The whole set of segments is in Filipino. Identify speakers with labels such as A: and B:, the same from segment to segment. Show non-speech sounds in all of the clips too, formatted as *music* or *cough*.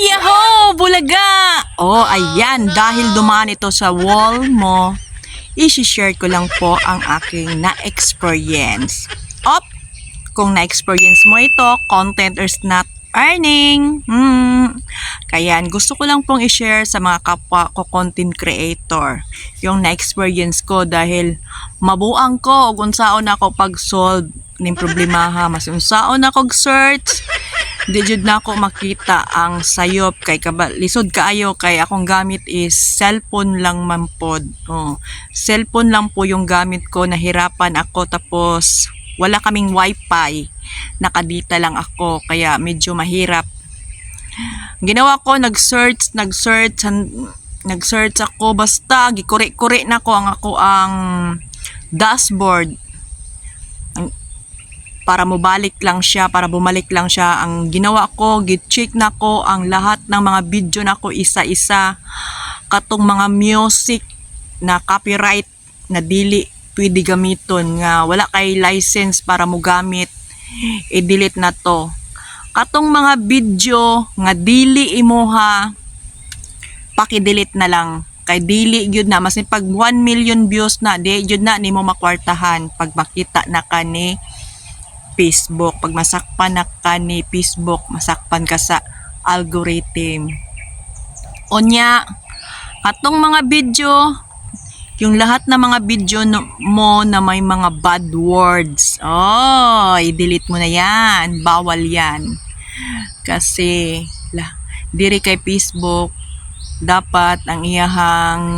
A: Yahoo! Bulaga! Oh, ayan. Dahil dumaan ito sa wall mo, isi-share ko lang po ang aking na-experience. Op! Kung na-experience mo ito, content is not earning. Hmm. Kaya gusto ko lang pong i-share sa mga kapwa ko content creator yung na-experience ko dahil mabuang ko kung saan ako pag-solve ng problemaha. Mas unsaon ako search di na ako makita ang sayop kay kaba lisod kaayo kay akong gamit is cellphone lang man pod. Oh, cellphone lang po yung gamit ko nahirapan ako tapos wala kaming wifi. Nakadita lang ako kaya medyo mahirap. Ginawa ko nag-search nag-search nag-search ako basta gikuri-kuri na ko ang ako ang dashboard para mubalik lang siya para bumalik lang siya. Ang ginawa ko gi-check na ko ang lahat ng mga video na ko isa-isa. Katong mga music na copyright na dili pwede gamiton nga wala kay license para mo gamit i-delete na to. Katong mga video nga dili imuha paki-delete na lang. Kay dili gyud na mas pag 1 million views na di gyud na nimo makwartahan. Pag makita na ka ni Facebook. Pag masakpan na ka ni Facebook masakpan ka sa algorithm. Unya katong mga video yung lahat ng mga video mo na may mga bad words. Oh i-delete mo na yan. Bawal yan. Kasi la, diri kay Facebook dapat ang iyahang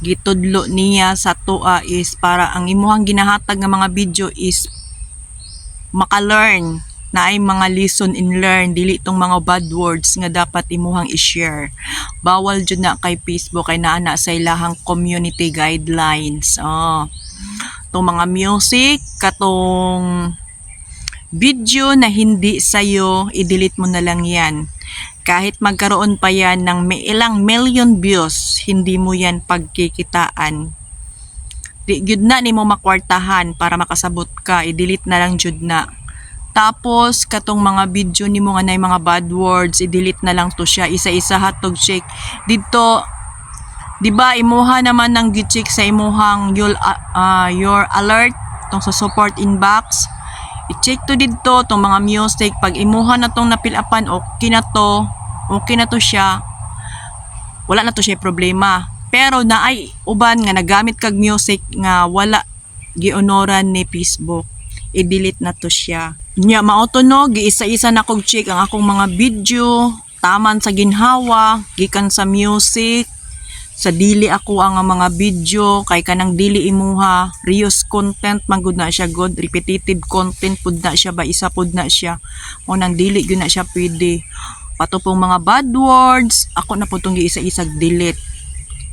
A: gitudlo niya sa tua is para ang imuhang ginahatag nga mga video is maka-learn na ay mga lesson in learn dili tong mga bad words nga dapat imuhang i-share bawal jud na kay Facebook kay naa na sa ilahang community guidelines oh tong mga music katong video na hindi sa'yo, i-delete mo na lang yan. Kahit magkaroon pa yan ng may ilang million views, hindi mo yan pagkikitaan. Di, gyud na ni mo makwartahan para makasabot ka, i-delete na lang jud na. Tapos, katong mga video ni mo nga na mga bad words, i-delete na lang to siya, isa-isa hatog check. Dito, di ba imuha naman ng gi-check sa imuhang your, ah, your alert tong sa support inbox. I-check to dito tong mga music. Pag imuha na tong napilapan okay na to. Okay na to siya. Wala na to siya problema pero naay uban nga nagamit kag music nga wala gionoran ni Facebook. I-delete na to siya. Nya no? Giisa-isa na kog check ang akong mga video. Taman sa ginhawa gikan sa music. Sa dili ako ang mga video kay kanang dili imuha. Reuse content man gud na siya good repetitive content pud na siya ba isa pud na siya. Mo nang dili gyud na siya pwede. Pato pong mga bad words ako na pud tong giisa-isa delete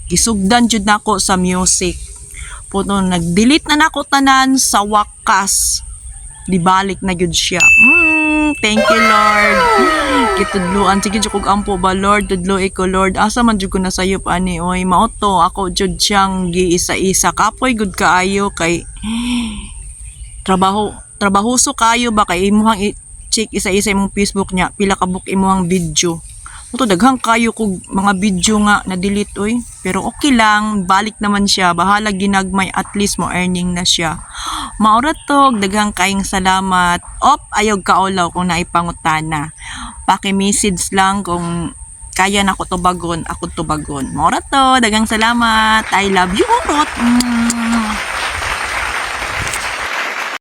A: gisugdan jud nako sa music. Puto nag-delete na nako tanan sa wakas. Di balik na gyud siya. Mm, thank you lord. Kitudluan. Sige jud kog ampo ba lord? Tudlo ko lord. Asa man jud ko na sayop ani oy? Maoto ako jud siyang giisa-isa. Kapoy gud kaayo kay *gasps* trabaho trabahoso kayo ba? Kay imuhang i-check isa-isa imong Facebook niya. Pila ka book imuhang video Ito daghang kayo kog mga video nga na delete oy. Pero okay lang balik naman siya. Bahala ginagmay at least mo earning na siya. Maura daghang kayong salamat. Op ayog kaulaw kung naipangutana. Paki-message lang kung kaya na ako tubagon ako tubagon maura daghang salamat. I love you Rot. Mm.